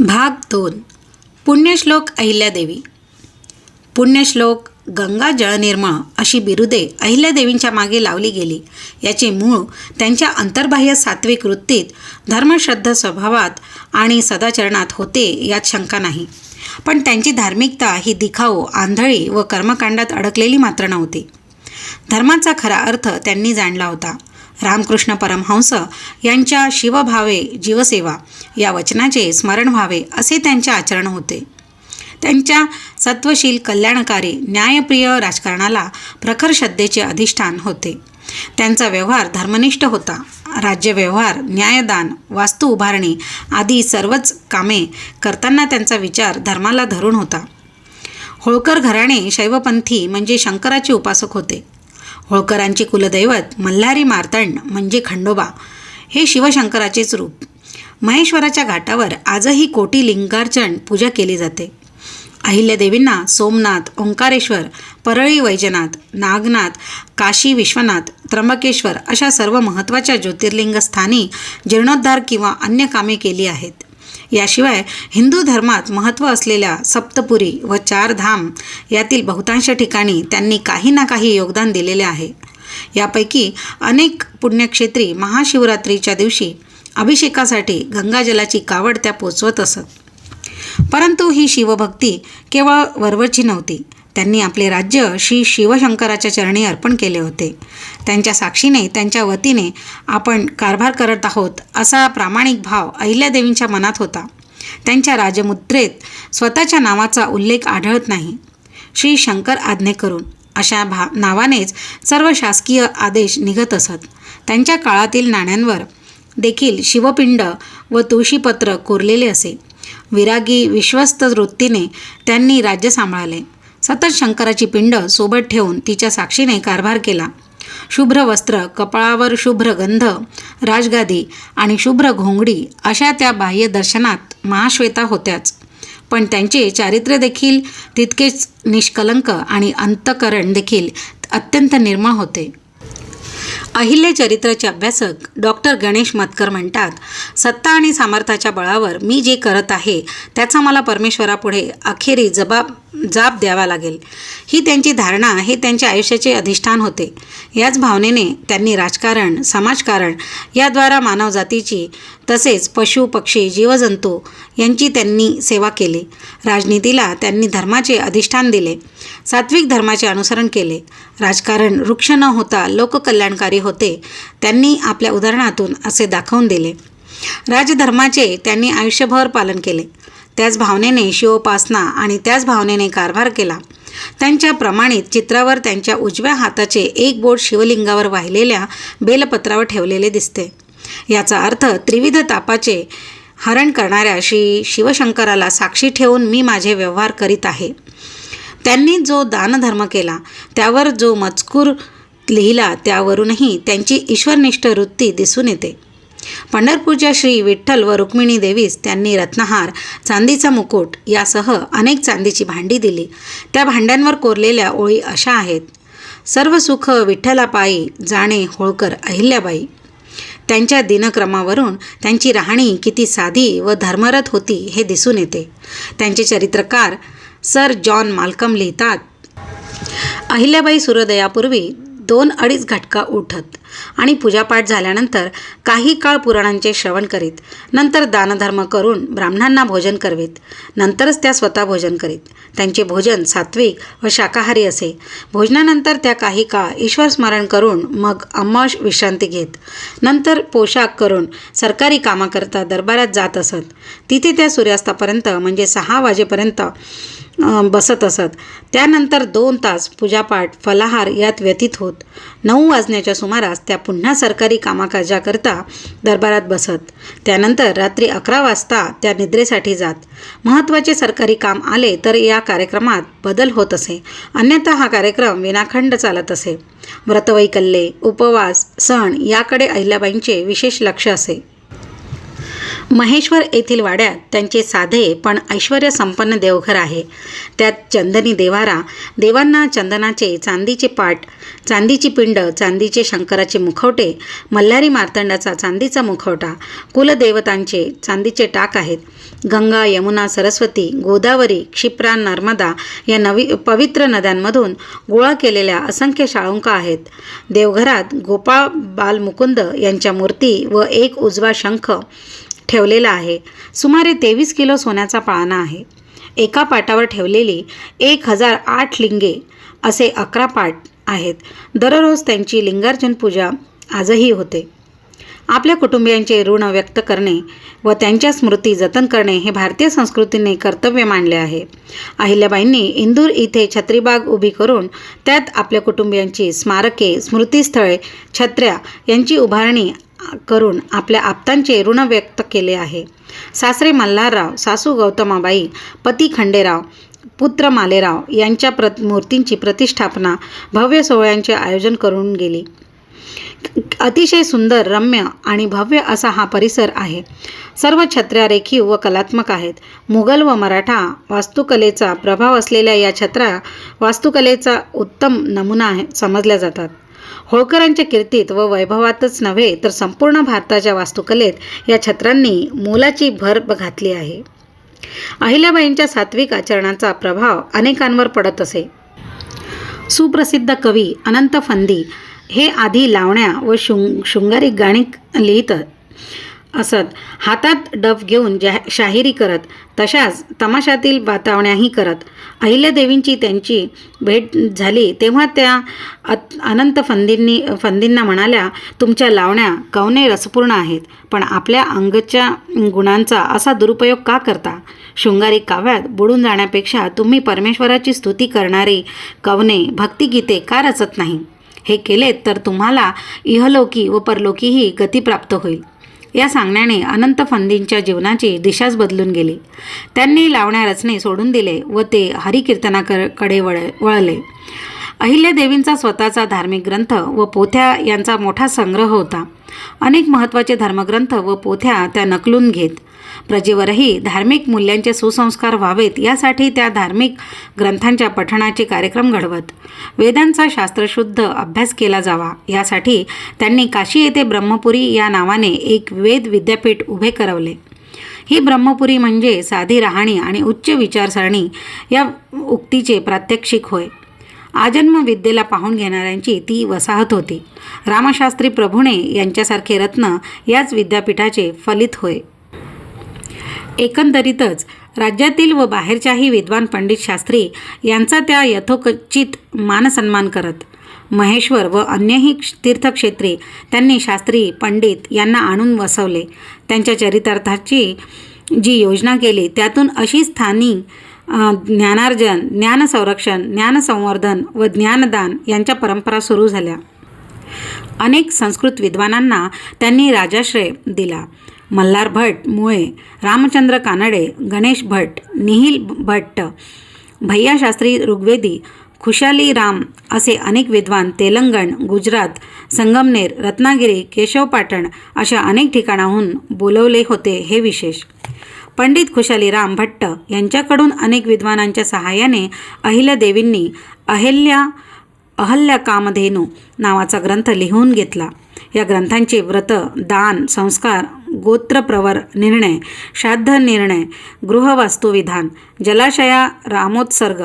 भाग दोन. पुण्यश्लोक अहिल्यादेवी. पुण्यश्लोक गंगा जळनिर्मळ अशी बिरुदे अहिल्यादेवींच्या मागे लावली गेली. याचे मूळ त्यांच्या अंतर्बाह्य सात्विक वृत्तीत धर्मश्रद्ध स्वभावात आणि सदाचरणात होते यात शंका नाही. पण त्यांची धार्मिकता ही दिखाऊ आंधळी व कर्मकांडात अडकलेली मात्र नव्हती. धर्माचा खरा अर्थ त्यांनी जाणला होता. रामकृष्ण परमहंस यांच्या शिवभावे जीवसेवा या वचनाचे स्मरण व्हावे असे त्यांचे आचरण होते. त्यांच्या सत्वशील कल्याणकारी न्यायप्रिय राजकारणाला प्रखर श्रद्धेचे अधिष्ठान होते. त्यांचा व्यवहार धर्मनिष्ठ होता. राज्यव्यवहार न्यायदान वास्तू उभारणी आदी सर्वच कामे करताना त्यांचा विचार धर्माला धरून होता. होळकर घराणे शैवपंथी म्हणजे शंकराचे उपासक होते. होळकरांचे कुलदैवत मल्हारी मार्तंड म्हणजे खंडोबा हे शिवशंकराचेच रूप. महेश्वराच्या घाटावर आजही कोटी लिंगार्चन पूजा केली जाते. अहिल्यादेवींना सोमनाथ ओंकारेश्वर परळी वैजनाथ नागनाथ काशी विश्वनाथ त्र्यंबकेश्वर अशा सर्व महत्त्वाच्या ज्योतिर्लिंग स्थानी जीर्णोद्धार किंवा अन्य कामे केली आहेत. याशिवाय हिंदू धर्मात महत्त्व असलेल्या सप्तपुरी व चार धाम यातील बहुतांश ठिकाणी त्यांनी काही ना काही योगदान दिलेले आहे. यापैकी अनेक पुण्यक्षेत्री महाशिवरात्रीच्या दिवशी अभिषेकासाठी गंगाजलाची कावड त्या पोचवत असत. परंतु ही शिवभक्ती केवळ वरवरची नव्हती त्यांनी आपले राज्य श्री शिवशंकराच्या चरणी अर्पण केले होते. त्यांच्या साक्षीने त्यांच्या वतीने आपण कारभार करत आहोत असा प्रामाणिक भाव अहिल्यादेवींच्या मनात होता. त्यांच्या राजमुद्रेत स्वतःच्या नावाचा उल्लेख आढळत नाही. श्री शंकर आज्ञे करून अशा भा नावानेच सर्व शासकीय आदेश निघत असत. त्यांच्या काळातील नाण्यांवर देखील शिवपिंड व तुळशीपत्र कोरलेले असे. विरागी विश्वस्त वृत्तीने त्यांनी राज्य सांभाळले. सतत शंकराची पिंड सोबत ठेवून तिच्या साक्षीने कारभार केला. शुभ्र वस्त्र कपाळावर शुभ्र गंध राजगादी आणि शुभ्र घोंगडी अशा त्या बाह्य दर्शनात महाश्वेता होत्याच. पण त्यांचे चारित्र्य देखील तितकेच निष्कलंक आणि अंतकरण देखील अत्यंत निर्मळ होते. अहिल्य चरित्राचे अभ्यासक डॉक्टर गणेश मतकर म्हणतात सत्ता आणि सामर्थ्याच्या बळावर मी जे करत आहे त्याचा मला परमेश्वरापुढे अखेरी जबाब जाब द्यावा लागेल. ही त्यांची धारणा हे त्यांच्या आयुष्याचे अधिष्ठान होते. याच भावनेने त्यांनी राजकारण समाजकारण याद्वारा मानवजातीची तसेच पशु पक्षी जीवजंतू यांची त्यांनी सेवा केली. राजनीतीला त्यांनी धर्माचे अधिष्ठान दिले. सात्विक धर्माचे अनुसरण केले. राजकारण वृक्ष न होता लोककल्याणकारी होते त्यांनी आपल्या उदाहरणातून असे दाखवून दिले. राजधर्माचे त्यांनी आयुष्यभर पालन केले. त्याच भावनेने शिवोपासना आणि त्याच भावनेने कारभार केला. त्यांच्या प्रमाणित चित्रावर त्यांच्या उजव्या हाताचे एक बोट शिवलिंगावर वाहिलेल्या बेलपत्रावर ठेवलेले दिसते. याचा अर्थ त्रिविध तापाचे हरण करणाऱ्या श्री शिवशंकराला साक्षी ठेवून मी माझे व्यवहार करीत आहे. त्यांनी जो दानधर्म केला त्यावर जो मजकूर लिहिला त्यावरूनही त्यांची ईश्वरनिष्ठ वृत्ती दिसून येते. पंढरपूरच्या श्री विठ्ठल व रुक्मिणी देवीस त्यांनी रत्नहार चांदीचा मुकुट यासह अनेक चांदीची भांडी दिली. त्या भांड्यांवर कोरलेल्या ओळी अशा आहेत. सर्व सुख विठ्ठलापायी जाणे होळकर अहिल्याबाई. त्यांच्या दिनक्रमावरून त्यांची राहणी किती साधी व धर्मरत होती हे दिसून येते. त्यांचे चरित्रकार सर जॉन माल्कम लिहितात. अहिल्याबाई सूर्योदयापूर्वी दोन अडीच घटका उठत. आणि पूजापाठ झाल्यानंतर काही काळ पुराणांचे श्रवण करीत. नंतर दानधर्म करून ब्राह्मणांना भोजन करवीत. नंतरच त्या स्वतः भोजन करीत. त्यांचे भोजन सात्विक व शाकाहारी असे. भोजनानंतर त्या काही काळ ईश्वर स्मरण करून मग अंमश विश्रांती घेत. नंतर पोशाख करून सरकारी कामाकरता दरबारात जात असत. तिथे त्या सूर्यास्तापर्यंत म्हणजे सहा वाजेपर्यंत बसत असत. त्यानंतर दोन तास पूजापाठ फलाहार यात व्यतीत होत. नऊ वाजण्याच्या सुमारास त्या पुन्हा सरकारी कामाकाजाकरता दरबारात बसत. त्यानंतर रात्री अकरा वाजता त्या निद्रेसाठी जात. महत्त्वाचे सरकारी काम आले तर या कार्यक्रमात बदल होत असे. अन्यथा हा कार्यक्रम विनाखंड चालत असे. व्रतवैकल्ये उपवास सण याकडे अहिल्याबाईंचे विशेष लक्ष असे. महेश्वर येथील वाड्यात त्यांचे साधे पण ऐश्वर्यसंपन्न देवघर आहे. त्यात चंदनी देवारा देवांना चंदनाचे चांदीचे पाट चांदीची पिंड चांदीचे शंकराचे मुखवटे मल्हारी मार्तंडाचा चांदीचा मुखवटा कुलदेवतांचे चांदीचे टाक आहेत. गंगा यमुना सरस्वती गोदावरी क्षिप्रा नर्मदा या नवी पवित्र नद्यांमधून गोळा केलेल्या असंख्य शाळुंका आहेत. देवघरात गोपाळ बाल मुकुंद यांच्या मूर्ती व एक उजवा शंख ठेवलेला आहे. सुमारे तेवीस किलो सोन्याचा पाळणा आहे. एका पाटावर ठेवलेली एक हजार आठ लिंगे असे अकरा पाट आहेत. दररोज त्यांची लिंगार्जन पूजा आजही होते. आपल्या कुटुंबियांचे ऋण व्यक्त करणे व त्यांच्या स्मृती जतन करणे हे भारतीय संस्कृतीने कर्तव्य मानले आहे. अहिल्याबाईंनी इंदूर इथे छत्रीबाग उभी करून त्यात आपल्या कुटुंबियांची स्मारके स्मृतीस्थळे छत्र्या यांची उभारणी करून आपल्या आप्तांचे ऋण व्यक्त केले आहे. सासरे मल्हारराव सासू गौतमाबाई पती खंडेराव पुत्र मालेराव यांच्या प्र मूर्तींची प्रतिष्ठापना भव्य सोहळ्यांचे आयोजन करून गेली. अतिशय सुंदर रम्य आणि भव्य असा हा परिसर आहे. सर्व छत्र्या रेखीव व कलात्मक आहेत. मुघल व मराठा वास्तुकलेचा प्रभाव असलेल्या या छत्र्या वास्तुकलेचा उत्तम नमुना आहे समजल्या जातात. होळकरांच्या कीर्तीत व वैभवातच नव्हे तर संपूर्ण भारताच्या वास्तुकलेत या छत्रांनी मोलाची भर घातली आहे. अहिल्याबाईंच्या सात्विक आचरणाचा प्रभाव अनेकांवर पडत असे. सुप्रसिद्ध कवी अनंत फंदी हे आधी लावण्या व शृंग शृंगारिक गाणी लिहित असत. हातात डफ घेऊन जा शाहिरी करत तशाच तमाशातील बातावण्याही करत. अहिल्यादेवींची त्यांची भेट झाली तेव्हा त्या अत अनंत फंदींनी फंदींना म्हणाल्या तुमच्या लावण्या कवने रसपूर्ण आहेत पण आपल्या अंगच्या गुणांचा असा दुरुपयोग का करता? शृंगारी काव्यात बुडून जाण्यापेक्षा तुम्ही परमेश्वराची स्तुती करणारी कवने भक्तिगीते का रचत नाही? हे केलेत तर तुम्हाला इहलोकी व परलोकीही गती प्राप्त होईल. या सांगण्याने अनंत फंदींच्या जीवनाची दिशाच बदलून गेली. त्यांनी लावण्या रचणे सोडून दिले व ते हरिकीर्तनाकडे वळ वळले. अहिल्यादेवींचा स्वतःचा धार्मिक ग्रंथ व पोथ्या यांचा मोठा संग्रह होता. अनेक महत्त्वाचे धर्मग्रंथ व पोथ्या त्या नकलून घेत. प्रजेवरही धार्मिक मूल्यांचे सुसंस्कार व्हावेत यासाठी त्या धार्मिक ग्रंथांच्या पठणाचे कार्यक्रम घडवत. वेदांचा शास्त्रशुद्ध अभ्यास केला जावा यासाठी त्यांनी काशी येथे ब्रह्मपुरी या नावाने एक वेद विद्यापीठ उभे करवले. ही ब्रह्मपुरी म्हणजे साधी राहणी आणि उच्च विचारसरणी या उक्तीचे प्रात्यक्षिक होय. आजन्म विद्येला पाहून घेणाऱ्यांची ती वसाहत होती. रामशास्त्री प्रभुणे यांच्यासारखे रत्न याच विद्यापीठाचे फलित होय. एकंदरीतच राज्यातील व बाहेरच्याही विद्वान पंडित शास्त्री यांचा त्या यथोचित मानसन्मान करत. महेश्वर व अन्यही तीर्थक्षेत्री त्यांनी शास्त्री पंडित यांना आणून वसवले. त्यांच्या चरितार्थाची जी योजना केली त्यातून अशी स्थानी ज्ञानार्जन ज्ञानसंरक्षण ज्ञानसंवर्धन व ज्ञानदान यांच्या परंपरा सुरू झाल्या. अनेक संस्कृत विद्वानांना त्यांनी राजाश्रय दिला. मल्हार भट मुळे रामचंद्र कानडे गणेश भट निहिल भट्ट भैयाशास्त्री ऋग्वेदी खुशाली राम असे अनेक विद्वान तेलंगण गुजरात संगमनेर रत्नागिरी केशवपाटण अशा अनेक ठिकाणाहून बोलवले होते हे विशेष. पंडित खुशालीराम भट्ट यांच्याकडून अनेक विद्वानांच्या सहाय्याने अहिल्यादेवींनी अहिल्या अहल्या कामधेनू नावाचा ग्रंथ लिहून घेतला. या ग्रंथांचे व्रत दान संस्कार गोत्रप्रवर निर्णय श्राद्ध निर्णय गृहवास्तुविधान जलाशया रामोत्सर्ग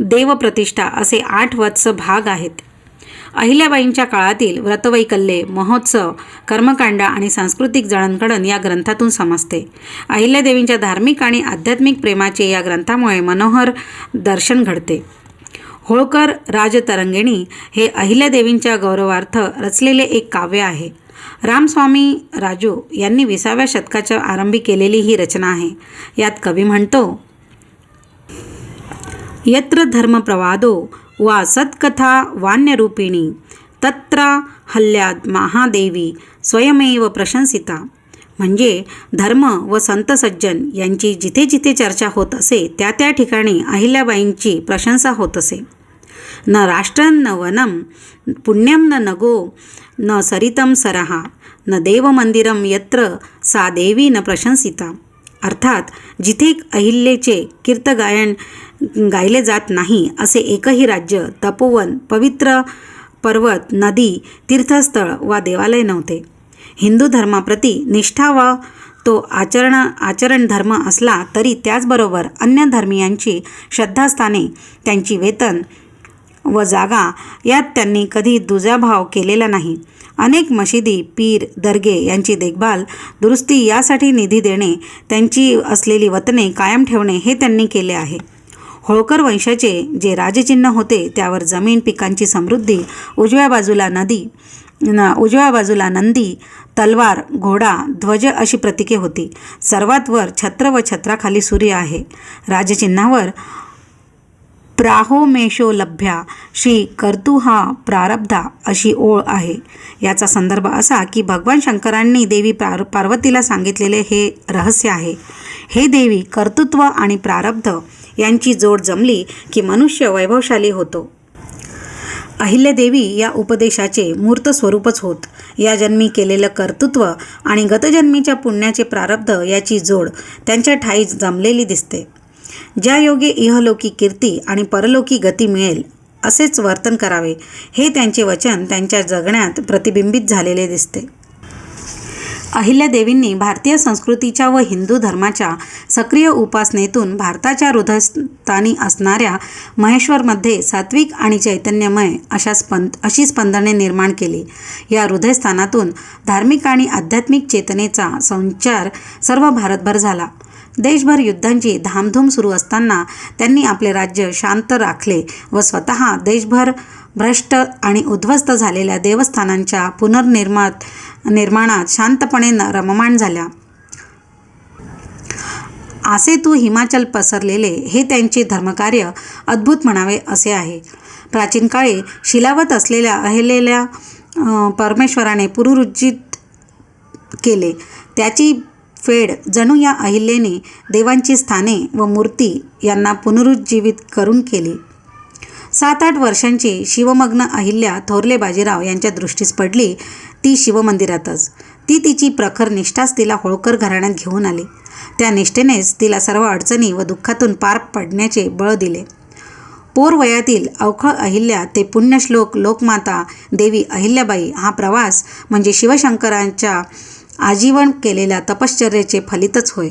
देवप्रतिष्ठा असे आठ वत्स भाग आहेत. अहिल्याबाईंच्या काळातील व्रतवैकल्ये महोत्सव कर्मकांड आणि सांस्कृतिक जळणघडण या ग्रंथातून समजते. अहिल्यादेवींच्या धार्मिक आणि आध्यात्मिक प्रेमाचे या ग्रंथामुळे मनोहर दर्शन घडते. होळकर राजतरंगिणी हे अहिल्यादेवींच्या गौरवार्थ रचलेले एक काव्य आहे. रामस्वामी राजू यांनी विसाव्या शतकाच्या आरंभी केलेली ही रचना आहे. यात कवी म्हणतो यत्र धर्मप्रवादो वा सत्कथा वान्यरूपिणी तत्र हल्ल्यात महादेवी स्वयमेव प्रशंसिता। म्हणजे धर्म व संत सज्जन यांची जिथे जिथे चर्चा होत असे त्या त्या ठिकाणी अहिल्याबाईंची प्रशंसा होत असे. न राष्ट्रं न वनं पुण्यं न नगो न सरितं सरहा न देवमंदिरम यत्र सा देवी न प्रशंसिता. अर्थात जिथे अहिल्येचे कीर्तगायन गायले जात नाही असे एकही राज्य तपोवन पवित्र पर्वत नदी तीर्थस्थळ वा देवालय नव्हते. हिंदू धर्माप्रती निष्ठा व तो आचरण आचरण धर्म असला तरी त्याचबरोबर अन्य धर्मियांची श्रद्धास्थाने त्यांची वेतन व जागा यात त्यांनी कधी दुजाभाव केलेला नाही. अनेक मशिदी पीर दर्गे यांची देखभाल दुरुस्ती यासाठी निधी देणे त्यांची असलेली वतने कायम ठेवणे हे त्यांनी केले आहे. होळकर वंशाचे जे राजचिन्ह होते त्यावर जमीन पिकांची समृद्धी उजव्या बाजूला नदी ना उजव्या बाजूला नंदी तलवार घोडा ध्वज अशी प्रतीके होती. सर्वात वर छत्र व छत्राखाली सूर्य आहे. राजचिन्हावर प्राहोमेशो लभ्या श्री कर्तुहा प्रारब्धा अशी ओळ आहे. याचा संदर्भ असा की भगवान शंकरांनी देवी पार पार्वतीला सांगितलेले हे रहस्य आहे. हे देवी कर्तृत्व आणि प्रारब्ध यांची जोड जमली की मनुष्य वैभवशाली होतो. अहिल्यादेवी या उपदेशाचे मूर्त स्वरूपच होत. या जन्मी केलेलं कर्तृत्व आणि गतजन्मीच्या पुण्याचे प्रारब्ध याची जोड त्यांच्या ठाई जमलेली दिसते. ज्या योगे इहलोकी कीर्ती आणि परलोकी गती मिळेल असेच वर्तन करावे हे त्यांचे वचन त्यांच्या जगण्यात प्रतिबिंबित झालेले दिसते. अहिल्यादेवींनी भारतीय संस्कृतीच्या व हिंदू धर्माच्या सक्रिय उपासनेतून भारताच्या हृदयस्थानी असणाऱ्या महेश्वरमध्ये सात्विक आणि चैतन्यमय अशा स्पंद अशी स्पंदने निर्माण केली. या हृदयस्थानातून धार्मिक आणि आध्यात्मिक चेतनेचा संचार सर्व भारतभर झाला. देशभर युद्धांची धामधूम सुरू असताना त्यांनी आपले राज्य शांत राखले व स्वतः देशभर भ्रष्ट आणि उद्ध्वस्त झालेल्या देवस्थानांच्या पुनर्निर्मात निर्माणात शांतपणे न- रममाण झाल्या. आसे तू हिमाचल पसरलेले हे त्यांचे धर्मकार्य अद्भुत म्हणावे असे आहे. प्राचीन काळी शिलावत असलेल्या अहिलेल्या परमेश्वराने पुनरुज्जीत केले. त्याची फेड जणू या अहिल्याने देवांची स्थाने व मूर्ती यांना पुनरुज्जीवित करून केली. सात आठ वर्षांची शिवमग्न अहिल्या थोरले बाजीराव यांच्या दृष्टीस पडली ती शिवमंदिरातच. ती तिची प्रखर निष्ठाच तिला होळकर घराण्यात घेऊन आली. त्या निष्ठेनेच तिला सर्व अडचणी व दुःखातून पार पडण्याचे बळ दिले. पोर वयातील अवखळ अहिल्या ते पुण्यश्लोक लोकमाता देवी अहिल्याबाई हा प्रवास म्हणजे शिवशंकरांच्या आजीवन केलेल्या तपश्चर्याचे फलितच होय.